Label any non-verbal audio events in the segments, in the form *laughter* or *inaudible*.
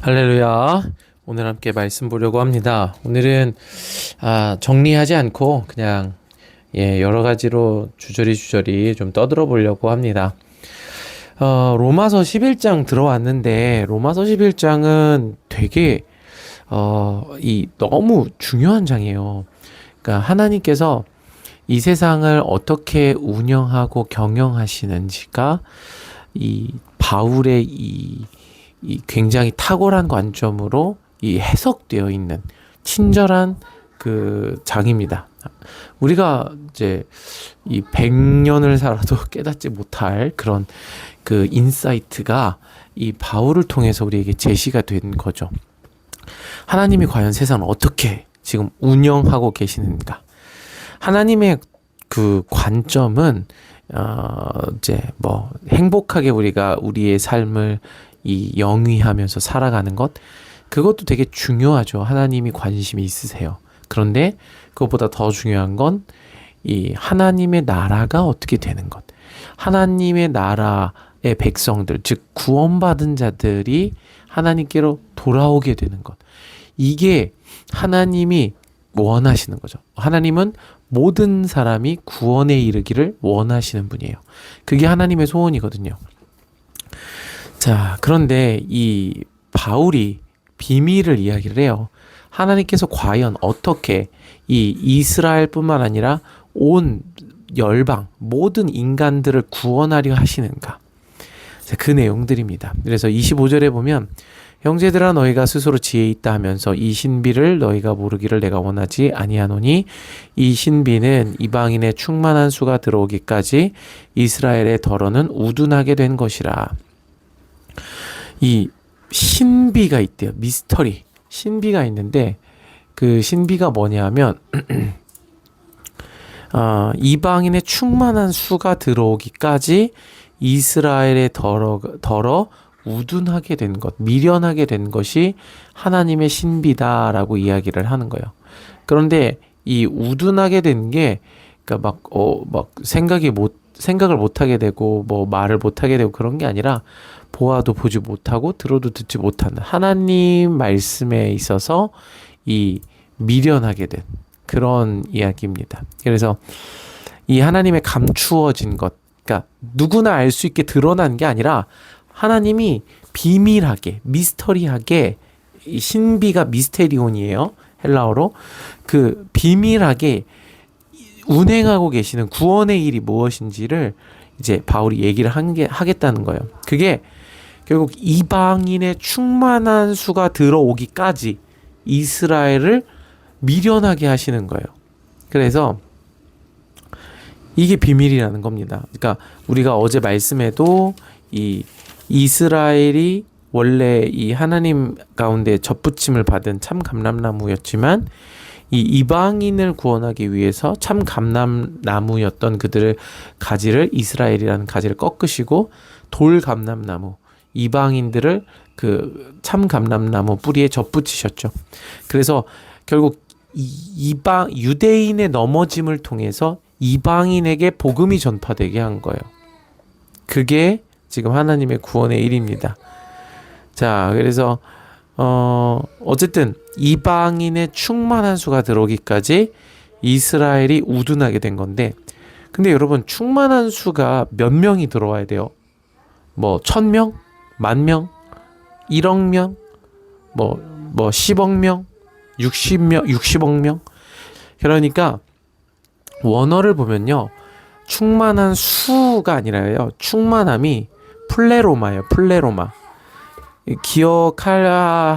할렐루야. 오늘 함께 말씀 보려고 합니다. 오늘은 아, 정리하지 않고 그냥 예, 여러 가지로 주저리 주저리 좀 떠들어 보려고 합니다. 어, 로마서 11장 들어왔는데 로마서 11장은 되게 어, 이 너무 중요한 장이에요. 그러니까 하나님께서 이 세상을 어떻게 운영하고 경영하시는지가 이 바울의 이, 이 굉장히 탁월한 관점으로 이 해석되어 있는 친절한 그 장입니다. 우리가 이제 이 100년을 살아도 *laughs* 깨닫지 못할 그런 그 인사이트가 이 바울을 통해서 우리에게 제시가 된 거죠. 하나님이 과연 세상을 어떻게 지금 운영하고 계시는가? 하나님의 그 관점은 어 이제 뭐 행복하게 우리가 우리의 삶을 이 영위하면서 살아가는 것 그것도 되게 중요하죠. 하나님이 관심이 있으세요. 그런데 그것보다 더 중요한 건 이 하나님의 나라가 어떻게 되는 것. 하나님의 나라의 백성들, 즉 구원받은 자들이 하나님께로 돌아오게 되는 것. 이게 하나님이 원하시는 거죠. 하나님은 모든 사람이 구원에 이르기를 원하시는 분이에요. 그게 하나님의 소원이거든요. 자, 그런데 이 바울이 비밀을 이야기를 해요. 하나님께서 과연 어떻게 이 이스라엘뿐만 아니라 온 열방 모든 인간들을 구원하려 하시는가? 자, 그 내용들입니다. 그래서 25절에 보면 형제들아 너희가 스스로 지혜 있다 하면서 이 신비를 너희가 모르기를 내가 원하지 아니하노니 이 신비는 이방인의 충만한 수가 들어오기까지 이스라엘의 덜어는 우둔하게 된 것이라. 이 신비가 있대요. 미스터리. 신비가 있는데 그 신비가 뭐냐면 *clears throat* 어, 이방인의 충만한 수가 들어오기까지 이스라엘에 덜어, 덜어 우둔하게 된 것, 미련하게 된 것이 하나님의 신비다라고 이야기를 하는 거예요. 그런데 이 우둔하게 된 게, 그러니까 막, 어, 막 생각이 못, 생각을 못 하게 되고, 뭐 말을 못 하게 되고 그런 게 아니라, 보아도 보지 못하고, 들어도 듣지 못하는 하나님 말씀에 있어서 이 미련하게 된 그런 이야기입니다. 그래서 이 하나님의 감추어진 것, 그러니까 누구나 알 수 있게 드러난 게 아니라 하나님이 비밀하게 미스터리하게 이 신비가 미스테리온이에요 헬라어로 그 비밀하게 운행하고 계시는 구원의 일이 무엇인지를 이제 바울이 얘기를 한게 하겠다는 거예요. 그게 결국 이방인의 충만한 수가 들어오기까지 이스라엘을 미련하게 하시는 거예요. 그래서 이게 비밀이라는 겁니다. 그러니까 우리가 어제 말씀에도 이 이스라엘이 원래 이 하나님 가운데 접붙임을 받은 참 감람나무였지만 이 이방인을 구원하기 위해서 참 감람나무였던 그들의 가지를 이스라엘이라는 가지를 꺾으시고 돌 감람나무 이방인들을 그 참 감람나무 뿌리에 접붙이셨죠. 그래서 결국 이방 유대인의 넘어짐을 통해서 이방인에게 복음이 전파되게 한 거예요. 그게 지금 하나님의 구원의 일입니다. 자, 그래서 어 어쨌든 이방인의 충만한 수가 들어오기까지 이스라엘이 우둔하게 된 건데 근데 여러분 충만한 수가 몇 명이 들어와야 돼요? 뭐 천 명, 만 명, 1억 명, 뭐 뭐 10억 명, 60명, 60억 명. 그러니까 원어를 보면요. 충만한 수가 아니라요. 충만함이 플레로마예요. 플레로마. 기억하겠죠.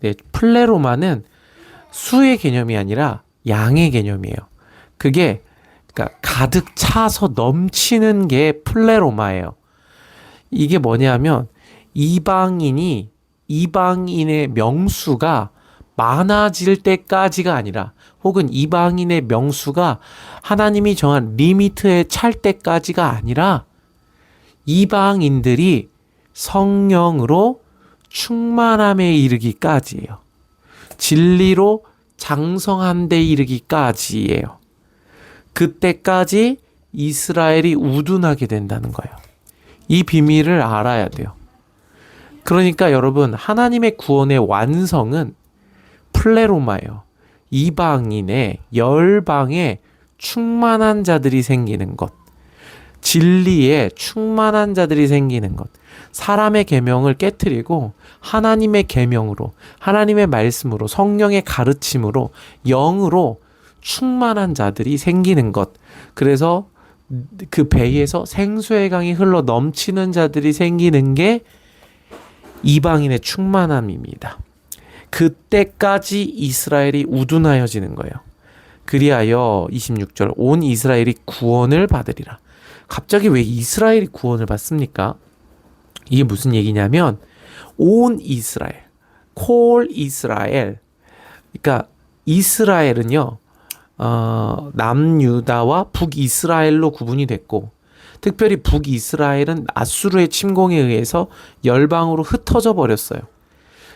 네, 플레로마는 수의 개념이 아니라 양의 개념이에요. 그게 그러니까 가득 차서 넘치는 게 플레로마예요. 이게 뭐냐면 이방인이 이방인의 명수가 많아질 때까지가 아니라 혹은 이방인의 명수가 하나님이 정한 리미트에 찰 때까지가 아니라 이방인들이 성령으로 충만함에 이르기까지예요. 진리로 장성한 데 이르기까지예요. 그때까지 이스라엘이 우둔하게 된다는 거예요. 이 비밀을 알아야 돼요. 그러니까 여러분 하나님의 구원의 완성은 플레로마예요. 이방인의 열방에 충만한 자들이 생기는 것. 진리에 충만한 자들이 생기는 것. 사람의 계명을 깨뜨리고 하나님의 계명으로 하나님의 말씀으로 성령의 가르침으로 영으로 충만한 자들이 생기는 것. 그래서 그 배에서 생수의 강이 흘러 넘치는 자들이 생기는 게 이방인의 충만함입니다. 그때까지 이스라엘이 우둔하여지는 거예요. 그리하여 26절 온 이스라엘이 구원을 받으리라. 갑자기 왜 이스라엘이 구원을 받습니까? 이게 무슨 얘기냐면 온 이스라엘, 콜 이스라엘. 그러니까 이스라엘은요. 어, 남유다와 북이스라엘로 구분이 됐고 특별히 북이스라엘은 아수르의 침공에 의해서 열방으로 흩어져 버렸어요.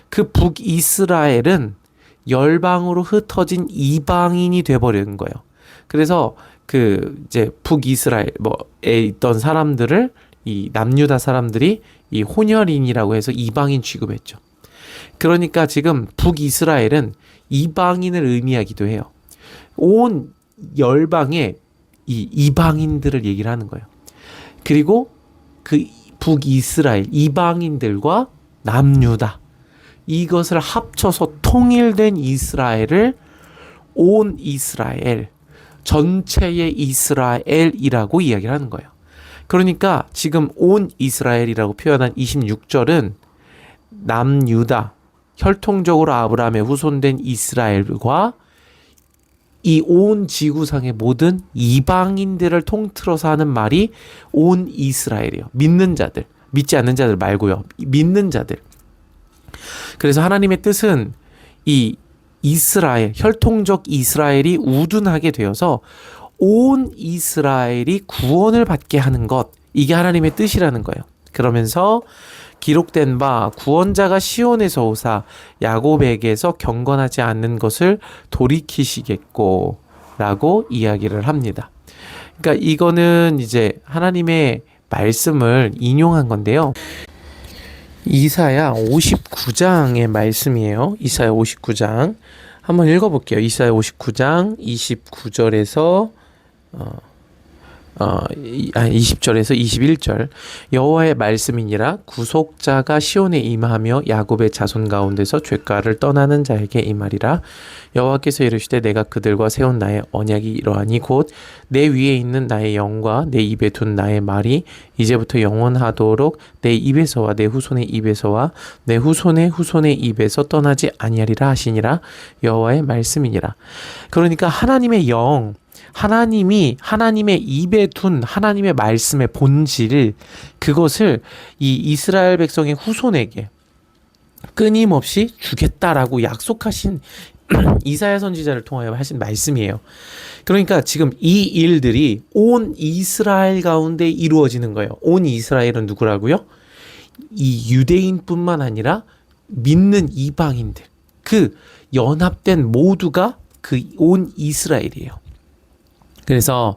그 북이스라엘은 열방으로 흩어진 이방인이 돼 버리는 거예요. 그래서 그 이제 북이스라엘 뭐에 있던 사람들을 이 남유다 사람들이 이 혼혈인이라고 해서 이방인 취급했죠. 그러니까 지금 북이스라엘은 이방인을 의미하기도 해요. 온 열방의 이 이방인들을 얘기를 하는 거예요. 그리고 그 북이스라엘 이방인들과 남유다 이것을 합쳐서 통일된 이스라엘을 온 이스라엘 전체의 이스라엘이라고 이야기를 하는 거예요. 그러니까 지금 온 이스라엘이라고 표현한 26절은 남유다 혈통적으로 아브라함의 후손된 이스라엘과 이 온 지구상의 모든 이방인들을 통틀어서 하는 말이 온 이스라엘이요. 믿는 자들, 믿지 않는 자들 말고요. 믿는 자들. 그래서 하나님의 뜻은 이 이스라엘, 혈통적 이스라엘이 우둔하게 되어서 온 이스라엘이 구원을 받게 하는 것. 이게 하나님의 뜻이라는 거예요. 그러면서 기록된 바 구원자가 시온에서 오사 야곱에게서 경건하지 않는 것을 돌이키시겠고 라고 이야기를 합니다. 그러니까 이거는 이제 하나님의 말씀을 인용한 건데요. 이사야 59장의 말씀이에요. 이사야 59장. 한번 읽어볼게요. 이사야 59장 29절에서 어, 어, 이- 아, 20절에서 21절. 여호와의 말씀이니라 구속자가 시온에 임하며 야곱의 자손 가운데서 죄가를 떠나는 자에게 임하리라. 여호와께서 이르시되 내가 그들과 세운 나의 언약이 이러하니 곧 내 위에 있는 나의 영과 내 입에 둔 나의 말이 이제부터 영원하도록 내 입에서와 내 후손의 입에서와 내 후손의 후손의 입에서 떠나지 아니하리라 하시니라. 여호와의 말씀이니라. 그러니까 하나님의 영 하나님이 하나님의 입에 둔 하나님의 말씀의 본질 그것을 이 이스라엘 백성의 후손에게 끊임없이 주겠다라고 약속하신 *clears throat* 이사야 선지자를 통하여 하신 말씀이에요. 그러니까 지금 이 일들이 온 이스라엘 가운데 이루어지는 거예요. 온 이스라엘은 누구라고요? 이 유대인뿐만 아니라 믿는 이방인들 그 연합된 모두가 그 온 이스라엘이에요. 그래서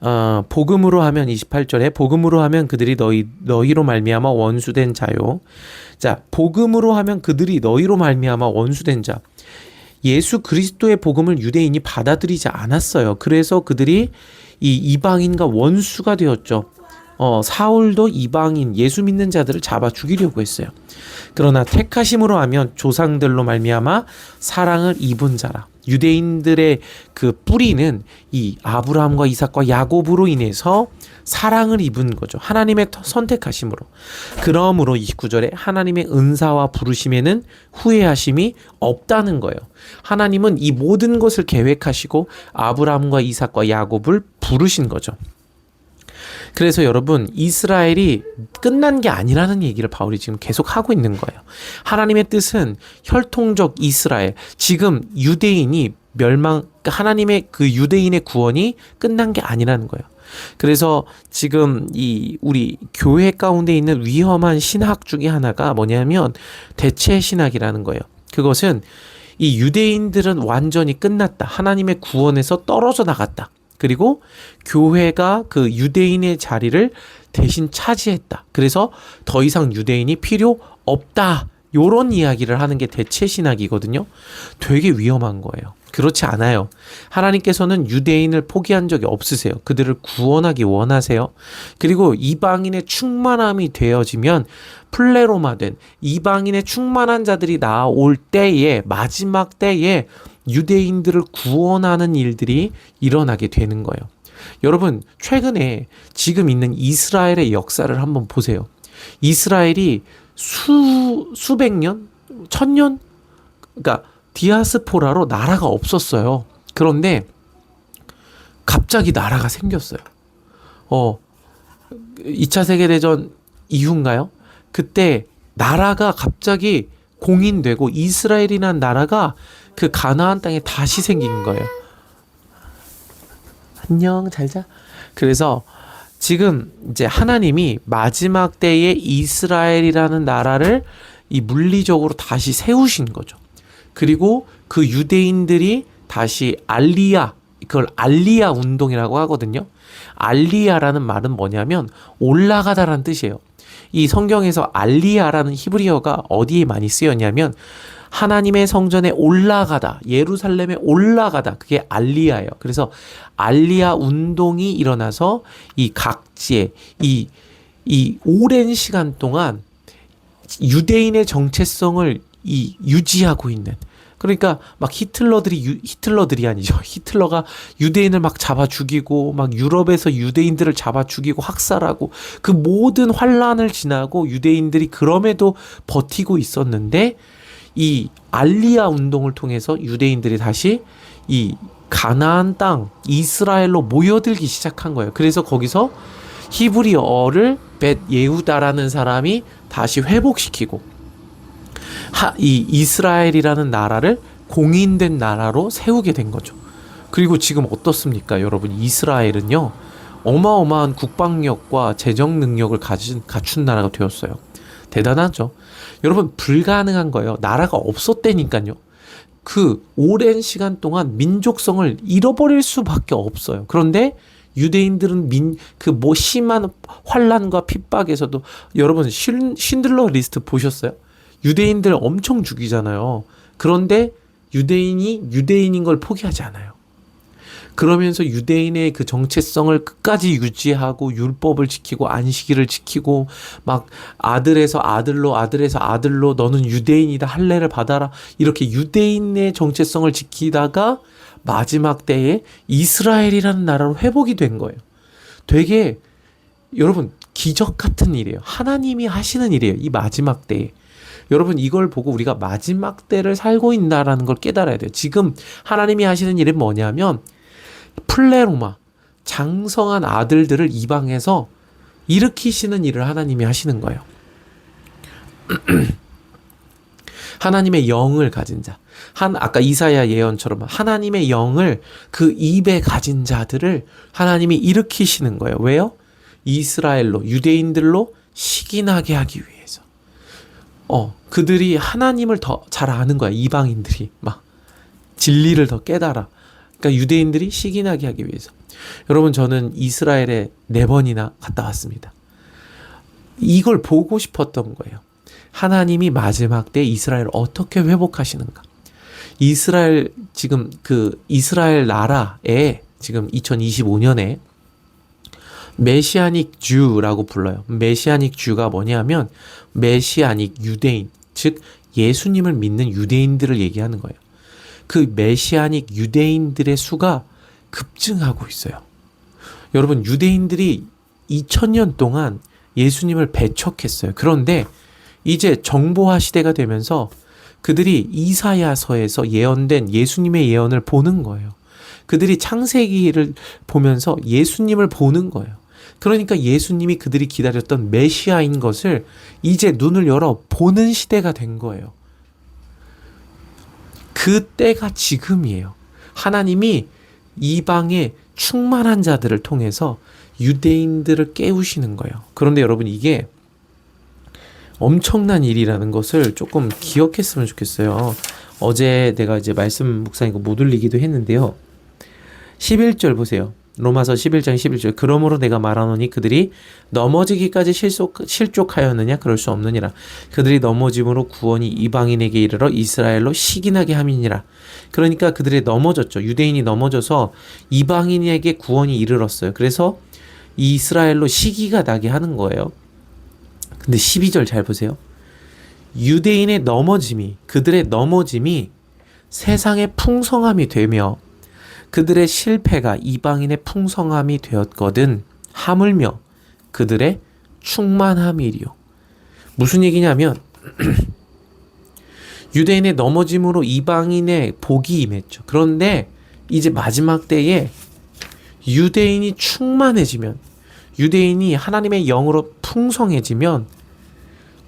어, 복음으로 하면 28절에 복음으로 하면 그들이 너희 너희로 말미암아 원수된 자요. 자, 복음으로 하면 그들이 너희로 말미암아 원수된 자. 예수 그리스도의 복음을 유대인이 받아들이지 않았어요. 그래서 그들이 이 이방인과 원수가 되었죠. 어, 사울도 이방인 예수 믿는 자들을 잡아 죽이려고 했어요. 그러나 택하심으로 하면 조상들로 말미암아 사랑을 입은 자라. 유대인들의 그 뿌리는 이 아브라함과 이삭과 야곱으로 인해서 사랑을 입은 거죠. 하나님의 터- 선택하심으로. 그러므로 29절에 하나님의 은사와 부르심에는 후회하심이 없다는 거예요. 하나님은 이 모든 것을 계획하시고 아브라함과 이삭과 야곱을 부르신 거죠. 그래서 여러분 이스라엘이 끝난 게 아니라는 얘기를 바울이 지금 계속 하고 있는 거예요. 하나님의 뜻은 혈통적 이스라엘 지금 유대인이 멸망 하나님의 그 유대인의 구원이 끝난 게 아니라는 거예요. 그래서 지금 이 우리 교회 가운데 있는 위험한 신학 중에 하나가 뭐냐면 대체 신학이라는 거예요. 그것은 이 유대인들은 완전히 끝났다. 하나님의 구원에서 떨어져 나갔다. 그리고 교회가 그 유대인의 자리를 대신 차지했다. 그래서 더 이상 유대인이 필요 없다. 요런 이야기를 하는 게 대체 신학이거든요. 되게 위험한 거예요. 그렇지 않아요. 하나님께서는 유대인을 포기한 적이 없으세요. 그들을 구원하기 원하세요. 그리고 이방인의 충만함이 되어지면 플레로마 된 이방인의 충만한 자들이 나올 때에 마지막 때에 유대인들을 구원하는 일들이 일어나게 되는 거예요. 여러분, 최근에 지금 있는 이스라엘의 역사를 한번 보세요. 이스라엘이 수, 수백 년? 천 년? 그러니까 디아스포라로 나라가 없었어요. 그런데 갑자기 나라가 생겼어요. 어, 2차 세계대전 이후인가요? 그때 나라가 갑자기 공인되고 이스라엘이라는 나라가 그 가나안 땅에 다시 생긴 거예요. 안녕, 잘 자. 그래서 지금 이제 하나님이 마지막 때에 이스라엘이라는 나라를 이 물리적으로 다시 세우신 거죠. 그리고 그 유대인들이 다시 알리야, 그걸 알리야 운동이라고 하거든요. 알리야라는 말은 뭐냐면 올라가다라는 뜻이에요. 이 성경에서 알리야라는 히브리어가 어디에 많이 쓰였냐면 하나님의 성전에 올라가다, 예루살렘에 올라가다. 그게 알리야예요. 그래서 알리야 운동이 일어나서 이 각지에 이, 이 오랜 시간 동안 유대인의 정체성을 이 유지하고 있는 그러니까 막 히틀러들이 유, 히틀러들이 아니죠. *laughs* 히틀러가 유대인을 막 잡아 죽이고 막 유럽에서 유대인들을 잡아 죽이고 학살하고 그 모든 환란을 지나고 유대인들이 그럼에도 버티고 있었는데 이 알리아 운동을 통해서 유대인들이 다시 이 가나안 땅 이스라엘로 모여들기 시작한 거예요. 그래서 거기서 히브리어를 벳 예후다라는 사람이 다시 회복시키고 하, 이 이스라엘이라는 나라를 공인된 나라로 세우게 된 거죠. 그리고 지금 어떻습니까, 여러분? 이스라엘은요 어마어마한 국방력과 재정 능력을 가진 갖춘 나라가 되었어요. 대단하죠. 여러분 불가능한 거예요. 나라가 없었다니까요. 그 오랜 시간 동안 민족성을 잃어버릴 수밖에 없어요. 그런데 유대인들은 민 그 뭐 심한 환란과 핍박에서도 여러분 신, 신들러 리스트 보셨어요? 유대인들 엄청 죽이잖아요. 그런데 유대인이 유대인인 걸 포기하지 않아요. 그러면서 유대인의 그 정체성을 끝까지 유지하고 율법을 지키고 안식일을 지키고 막 아들에서 아들로 아들에서 아들로 너는 유대인이다 할례를 받아라 이렇게 유대인의 정체성을 지키다가 마지막 때에 이스라엘이라는 나라로 회복이 된 거예요. 되게 여러분 기적 같은 일이에요. 하나님이 하시는 일이에요. 이 마지막 때에. 여러분 이걸 보고 우리가 마지막 때를 살고 있다라는 걸 깨달아야 돼요. 지금 하나님이 하시는 일은 뭐냐면 플레로마 장성한 아들들을 이방에서 일으키시는 일을 하나님이 하시는 거예요. *clears throat* 하나님의 영을 가진 자. 한 아까 이사야 예언처럼 하나님의 영을 그 입에 가진 자들을 하나님이 일으키시는 거예요. 왜요? 이스라엘로 유대인들로 식인하게 하기 위해서. 어, 그들이 하나님을 더 잘 아는 거야. 이방인들이 막 진리를 더 깨달아. 그러니까 유대인들이 식인하게 하기 위해서. 여러분 저는 이스라엘에 네 번이나 갔다 왔습니다. 이걸 보고 싶었던 거예요. 하나님이 마지막 때 이스라엘을 어떻게 회복하시는가. 이스라엘 지금 그 이스라엘 나라에 지금 2025년에 메시아닉 주라고 불러요. 메시아닉 주가 뭐냐면 메시아닉 유대인, 즉 예수님을 믿는 유대인들을 얘기하는 거예요. 그 메시아닉 유대인들의 수가 급증하고 있어요. 여러분, 유대인들이 2000년 동안 예수님을 배척했어요. 그런데 이제 정보화 시대가 되면서 그들이 이사야서에서 예언된 예수님의 예언을 보는 거예요. 그들이 창세기를 보면서 예수님을 보는 거예요. 그러니까 예수님이 그들이 기다렸던 메시아인 것을 이제 눈을 열어 보는 시대가 된 거예요. 그 때가 지금이에요. 하나님이 이방의 충만한 자들을 통해서 유대인들을 깨우시는 거예요. 그런데 여러분 이게 엄청난 일이라는 것을 조금 기억했으면 좋겠어요. 어제 내가 이제 말씀 묵상이고 못 올리기도 했는데요. 11절 보세요. 로마서 11장 11절 그러므로 내가 말하노니 그들이 넘어지기까지 실속, 실족하였느냐? 그럴 수 없느니라. 그들이 넘어짐으로 구원이 이방인에게 이르러 이스라엘로 시기나게 함이니라. 그러니까 그들이 넘어졌죠. 유대인이 넘어져서 이방인에게 구원이 이르렀어요. 그래서 이스라엘로 시기가 나게 하는 거예요. 근데 12절 잘 보세요. 유대인의 넘어짐이 그들의 넘어짐이 세상의 풍성함이 되며 그들의 실패가 이방인의 풍성함이 되었거든 하물며 그들의 충만함이리요. 무슨 얘기냐면 *clears throat* 유대인의 넘어짐으로 이방인의 복이 임했죠. 그런데 이제 마지막 때에 유대인이 충만해지면 유대인이 하나님의 영으로 풍성해지면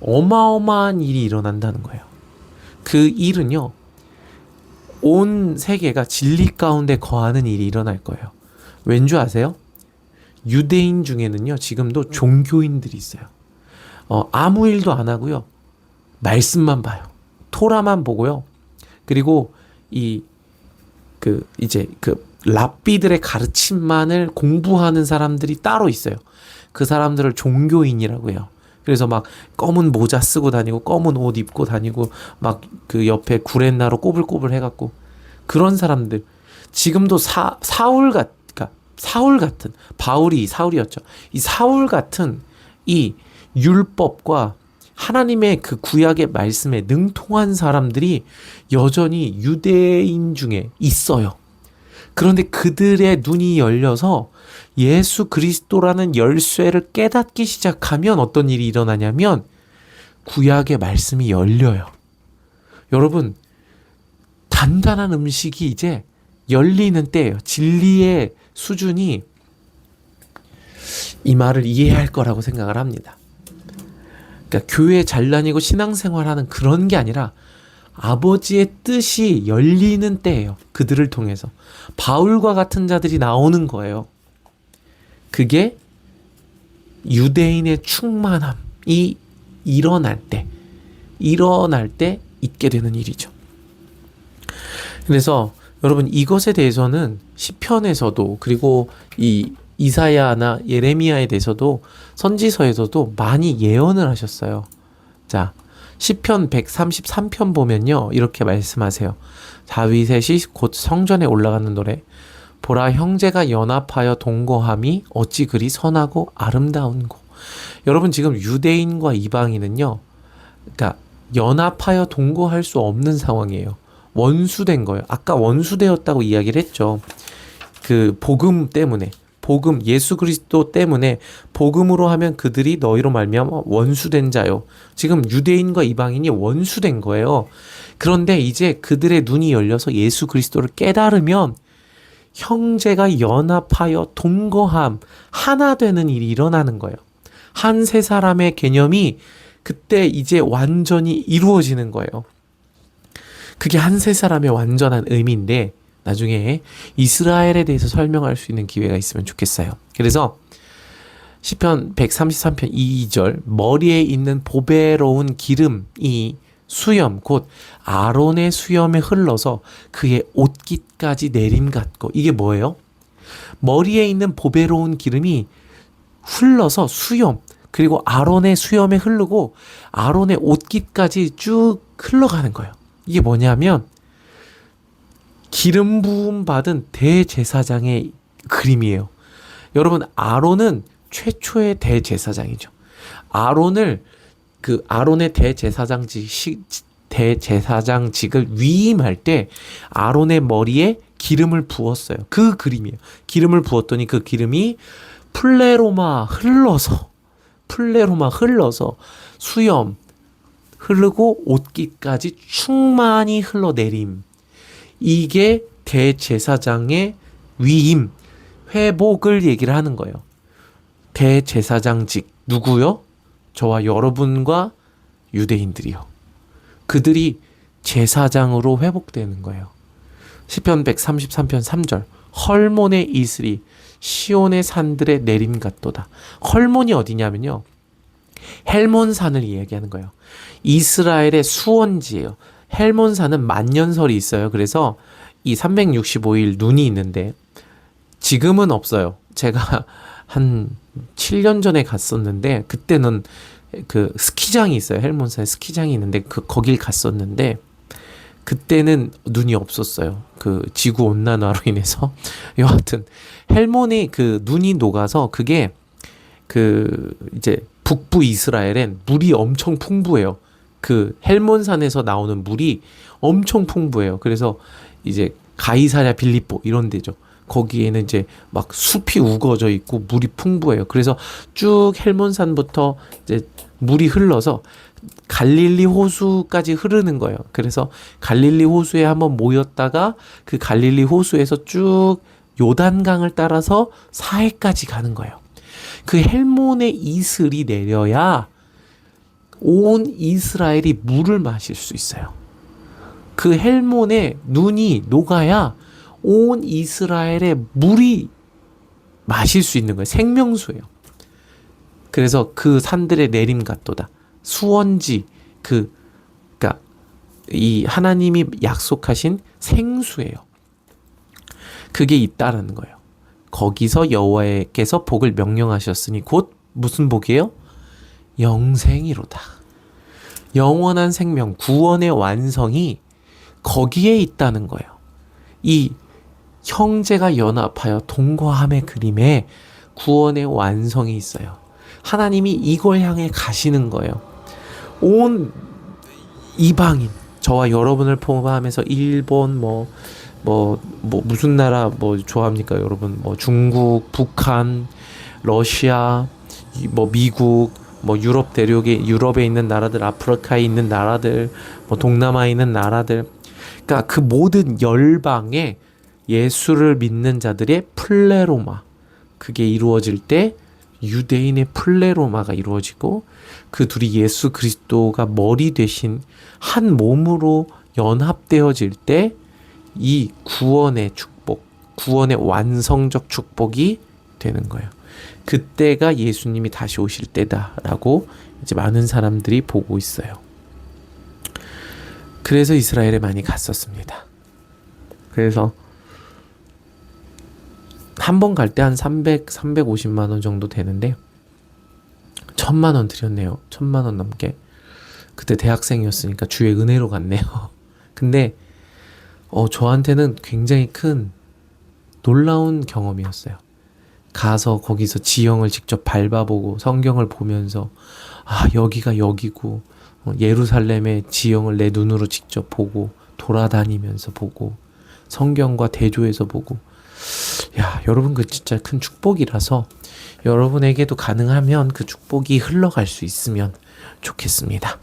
어마어마한 일이 일어난다는 거예요. 그 일은요. 온 세계가 진리 가운데 거하는 일이 일어날 거예요. 왠 줄 아세요? 유대인 중에는요, 지금도 종교인들이 있어요. 어, 아무 일도 안 하고요. 말씀만 봐요. 토라만 보고요. 그리고 이, 그, 이제 그, 랍비들의 가르침만을 공부하는 사람들이 따로 있어요. 그 사람들을 종교인이라고 해요. 그래서 막 검은 모자 쓰고 다니고 검은 옷 입고 다니고 막 그 옆에 구렛나루 꼬불꼬불 해갖고 그런 사람들 지금도 사 사울 같 그러니까 사울 같은 바울이 사울이었죠. 이 사울 같은 이 율법과 하나님의 그 구약의 말씀에 능통한 사람들이 여전히 유대인 중에 있어요. 그런데 그들의 눈이 열려서 예수 그리스도라는 열쇠를 깨닫기 시작하면 어떤 일이 일어나냐면 구약의 말씀이 열려요. 여러분, 단단한 음식이 이제 열리는 때예요. 진리의 수준이 이 말을 이해할 거라고 생각을 합니다. 그러니까 교회 잘 다니고 신앙생활하는 그런 게 아니라 아버지의 뜻이 열리는 때예요. 그들을 통해서 바울과 같은 자들이 나오는 거예요. 그게 유대인의 충만함이 일어날 때, 일어날 때 있게 되는 일이죠. 그래서 여러분 이것에 대해서는 시편에서도 그리고 이 이사야나 예레미야에 대해서도 선지서에서도 많이 예언을 하셨어요. 자, 시편 133편 보면요. 이렇게 말씀하세요. 다윗의 시 곧 성전에 올라가는 노래. 보라 형제가 연합하여 동거함이 어찌 그리 선하고 아름다운고. 여러분 지금 유대인과 이방인은요. 그러니까 연합하여 동거할 수 없는 상황이에요. 원수된 거예요. 아까 원수되었다고 이야기를 했죠. 그 복음 때문에 복음 예수 그리스도 때문에 복음으로 하면 그들이 너희로 말미암아 원수된 자요. 지금 유대인과 이방인이 원수된 거예요. 그런데 이제 그들의 눈이 열려서 예수 그리스도를 깨달으면 형제가 연합하여 동거함 하나 되는 일이 일어나는 거예요. 한 세 사람의 개념이 그때 이제 완전히 이루어지는 거예요. 그게 한 세 사람의 완전한 의미인데 나중에 이스라엘에 대해서 설명할 수 있는 기회가 있으면 좋겠어요. 그래서 시편 133편 2절 머리에 있는 보배로운 기름이 수염 곧 아론의 수염에 흘러서 그의 옷깃까지 내림 같고 이게 뭐예요? 머리에 있는 보배로운 기름이 흘러서 수염 그리고 아론의 수염에 흐르고 아론의 옷깃까지 쭉 흘러가는 거예요. 이게 뭐냐면 기름 부음 받은 대제사장의 그림이에요. 여러분 아론은 최초의 대제사장이죠. 아론을 그 아론의 대제사장직 대제사장직을 위임할 때 아론의 머리에 기름을 부었어요. 그 그림이에요. 기름을 부었더니 그 기름이 플레로마 흘러서 플레로마 흘러서 수염 흐르고 옷깃까지 충만히 흘러내림. 이게 대제사장의 위임, 회복을 얘기를 하는 거예요. 대제사장직 누구요? 저와 여러분과 유대인들이요. 그들이 제사장으로 회복되는 거예요. 시편 133편 3절 헐몬의 이슬이 시온의 산들의 내림 같도다. 헐몬이 어디냐면요. 헬몬산을 이야기하는 거예요. 이스라엘의 수원지예요. 헬몬산은 만년설이 있어요. 그래서 이 365일 눈이 있는데 지금은 없어요. 제가 한 7년 전에 갔었는데 그때는 그 스키장이 있어요. 헬몬산에 스키장이 있는데 그 거길 갔었는데 그때는 눈이 없었어요. 그 지구 온난화로 인해서 *laughs* 여하튼 헬몬이 그 눈이 녹아서 그게 그 이제 북부 이스라엘엔 물이 엄청 풍부해요. 그 헬몬산에서 나오는 물이 엄청 풍부해요. 그래서 이제 가이사랴 빌리포 이런 데죠. 거기에는 이제 막 숲이 우거져 있고 물이 풍부해요. 그래서 쭉 헬몬산부터 이제 물이 흘러서 갈릴리 호수까지 흐르는 거예요. 그래서 갈릴리 호수에 한번 모였다가 그 갈릴리 호수에서 쭉 요단강을 따라서 사해까지 가는 거예요. 그 헬몬의 이슬이 내려야 온 이스라엘이 물을 마실 수 있어요. 그 헬몬의 눈이 녹아야 온 이스라엘의 물이 마실 수 있는 거예요. 생명수예요. 그래서 그 산들의 내림 같도다. 수원지 그 그러니까 이 하나님이 약속하신 생수예요. 그게 있다라는 거예요. 거기서 여호와께서 복을 명령하셨으니 곧 무슨 복이에요? 영생이로다. 영원한 생명, 구원의 완성이 거기에 있다는 거예요. 이 형제가 연합하여 동거함의 그림에 구원의 완성이 있어요. 하나님이 이걸 향해 가시는 거예요. 온 이방인, 저와 여러분을 포함해서 일본 뭐, 뭐, 뭐, 무슨 나라 뭐 좋아합니까, 여러분? 뭐 중국, 북한, 러시아, 이- 뭐 미국, 뭐 유럽 대륙에 유럽에 있는 나라들, 아프리카에 있는 나라들, 뭐 동남아에 있는 나라들, 그러니까 그 모든 열방에 예수를 믿는 자들의 플레로마 그게 이루어질 때 유대인의 플레로마가 이루어지고 그 둘이 예수 그리스도가 머리 되신 한 몸으로 연합되어질 때 이 구원의 축복, 구원의 완성적 축복이 되는 거예요. 그때가 예수님이 다시 오실 때다라고 이제 많은 사람들이 보고 있어요. 그래서 이스라엘에 많이 갔었습니다. 그래서 한 번 갈 때 한 300, 350만 원 정도 되는데 천만 원 드렸네요. 천만 원 넘게. 그때 대학생이었으니까 주의 은혜로 갔네요. *laughs* 근데 어 저한테는 굉장히 큰 놀라운 경험이었어요. 가서 거기서 지형을 직접 밟아보고 성경을 보면서 아 여기가 여기고 어, 예루살렘의 지형을 내 눈으로 직접 보고 돌아다니면서 보고 성경과 대조해서 보고 야 여러분 그 진짜 큰 축복이라서 여러분에게도 가능하면 그 축복이 흘러갈 수 있으면 좋겠습니다.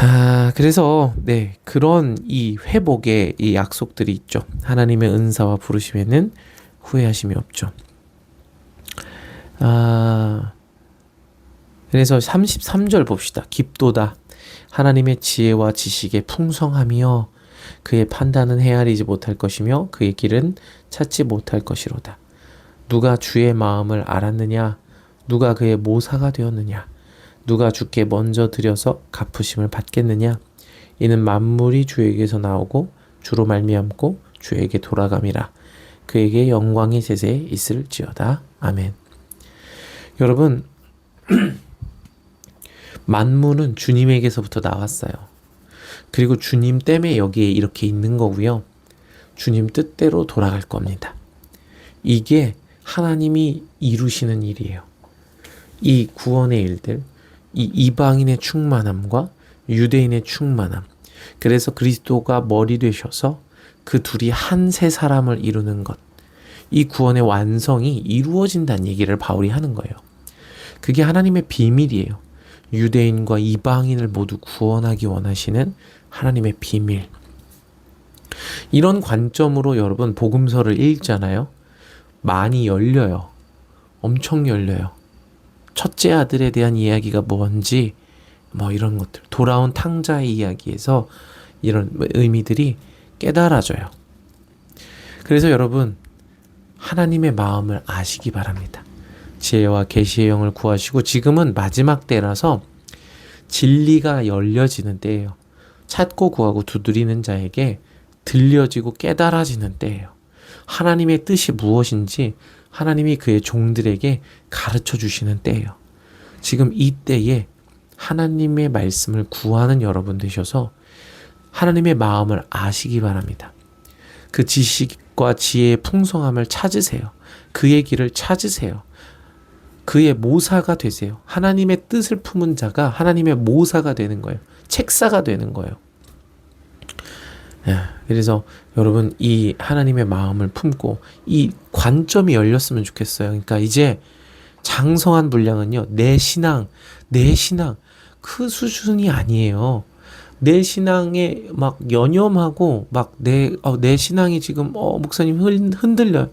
아, 그래서, 네, 그런 이 회복의 이 약속들이 있죠. 하나님의 은사와 부르심에는 후회하심이 없죠. 아, 그래서 33절 봅시다. 깊도다. 하나님의 지혜와 지식의 풍성함이여 그의 판단은 헤아리지 못할 것이며 그의 길은 찾지 못할 것이로다. 누가 주의 마음을 알았느냐? 누가 그의 모사가 되었느냐? 누가 주께 먼저 드려서 갚으심을 받겠느냐? 이는 만물이 주에게서 나오고 주로 말미암고 주에게 돌아감이라. 그에게 영광의 제세에 있을지어다. 아멘. 여러분 *clears throat* 만물은 주님에게서부터 나왔어요. 그리고 주님 때문에 여기에 이렇게 있는 거고요. 주님 뜻대로 돌아갈 겁니다. 이게 하나님이 이루시는 일이에요. 이 구원의 일들, 이 이방인의 충만함과 유대인의 충만함. 그래서 그리스도가 머리 되셔서 그 둘이 한 세 사람을 이루는 것. 이 구원의 완성이 이루어진다는 얘기를 바울이 하는 거예요. 그게 하나님의 비밀이에요. 유대인과 이방인을 모두 구원하기 원하시는 하나님의 비밀. 이런 관점으로 여러분 복음서를 읽잖아요. 많이 열려요. 엄청 열려요. 첫째 아들에 대한 이야기가 뭔지 뭐 이런 것들 돌아온 탕자의 이야기에서 이런 의미들이 깨달아져요. 그래서 여러분 하나님의 마음을 아시기 바랍니다. 지혜와 계시의 영을 구하시고 지금은 마지막 때라서 진리가 열려지는 때예요. 찾고 구하고 두드리는 자에게 들려지고 깨달아지는 때예요. 하나님의 뜻이 무엇인지 하나님이 그의 종들에게 가르쳐 주시는 때예요. 지금 이 때에 하나님의 말씀을 구하는 여러분 되셔서 하나님의 마음을 아시기 바랍니다. 그 지식과 지혜의 풍성함을 찾으세요. 그의 길을 찾으세요. 그의 모사가 되세요. 하나님의 뜻을 품은 자가 하나님의 모사가 되는 거예요. 책사가 되는 거예요. 예, 그래서 여러분 이 하나님의 마음을 품고 이 관점이 열렸으면 좋겠어요. 그러니까 이제 장성한 분량은요. 내 신앙, 내 신앙 그 수준이 아니에요. 내 신앙에 막 연연하고 막내 어, 내 신앙이 지금 어 목사님 흔- 흔들려요.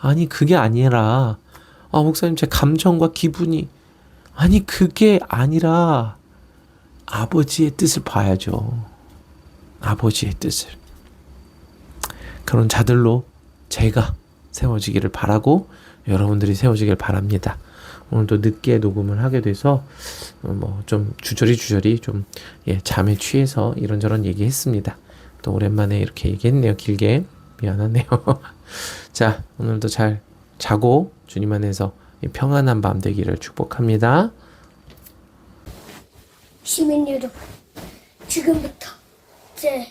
아니 그게 아니라 아 목사님 제 감정과 기분이 아니 그게 아니라 아버지의 뜻을 봐야죠. 아버지의 뜻을. 그런 자들로 제가 세워지기를 바라고 여러분들이 세워지길 바랍니다. 오늘도 늦게 녹음을 하게 돼서 뭐 좀 주저리 주저리 좀 예, 잠에 취해서 이런저런 얘기했습니다. 또 오랜만에 이렇게 얘기했네요. 길게 미안하네요. *laughs* 자 오늘도 잘 자고 주님 안에서 평안한 밤 되기를 축복합니다. 시민 여러분, 지금부터 제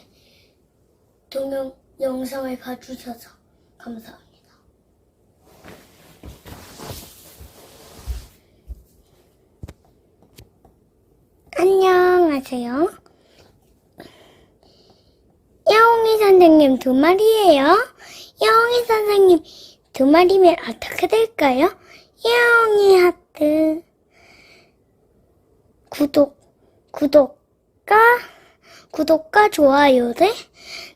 동영 영상을 봐주셔서 감사합니다. 안녕하세요. 야옹이 선생님 두 마리예요. 야옹이 선생님 두 마리면 어떻게 될까요? 야옹이 하트. 구독, 구독과, 구독과 좋아요를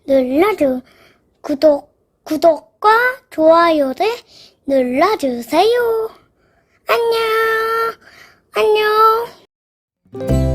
눌러주, 구독, 구독과 좋아요를 눌러주세요. 안녕, 안녕.